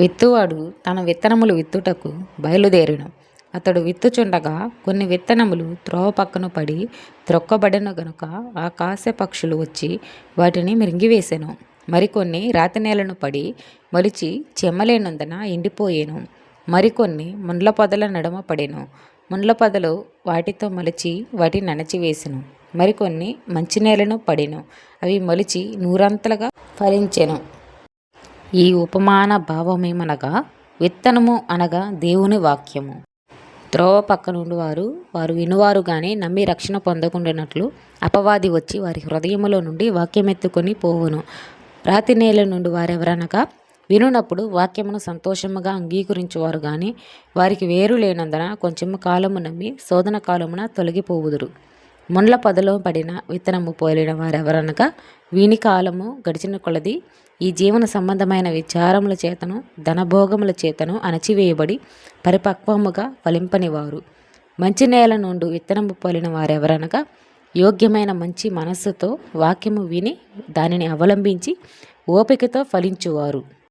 విత్తువాడు తన విత్తనములు విత్తుటకు బయలుదేరిను. అతడు విత్తుచుండగా కొన్ని విత్తనములు త్రోవ పక్కన పడి త్రొక్కబడిన గనుక ఆకాశ పక్షులు వచ్చి వాటిని మృంగివేసెను. మరికొన్ని రాతి నేలను పడి మొలిచి చెమ్మలేనందున ఎండిపోయెను. మరికొన్ని ముండ్ల పొదల నడుమ పడెను. ముండ్ల పొదలు వాటితో మొలిచి వాటిని అణచివేసెను మరికొన్ని మంచి నేలను పడెను. అవి మొలిచి నూరంతలుగా ఫలించెను. ఈ ఉపమాన భావమేమనగా విత్తనము అనగా దేవుని వాక్యము. త్రోవ పక్కనుండి వారు వారు వినువారు కానీ నమ్మి రక్షణ పొందకుండానట్లు అపవాది వచ్చి వారి హృదయములో నుండి వాక్యమెత్తుకొని పోవును. రాతి నేల నుండి వారెవరనగా వినునప్పుడు వాక్యమును సంతోషముగా అంగీకరించువారు కానీ వారికి వేరు లేనందున కొంచెము కాలము నమ్మి శోధన కాలమున తొలగిపోవుదురు. ముండ్ల పొదలో పడిన విత్తనము పోలిన వారెవరనగా వీని కాలము గడిచిన కొలది ఈ జీవన సంబంధమైన విచారముల చేతను ధనభోగముల చేతను అణచివేయబడి పరిపక్వముగా ఫలింపనివారు. మంచి నేల నుండి విత్తనము పోలిన వారెవరనగా యోగ్యమైన మంచి మనస్సుతో వాక్యము విని దానిని అవలంబించి ఓపికతో ఫలించువారు.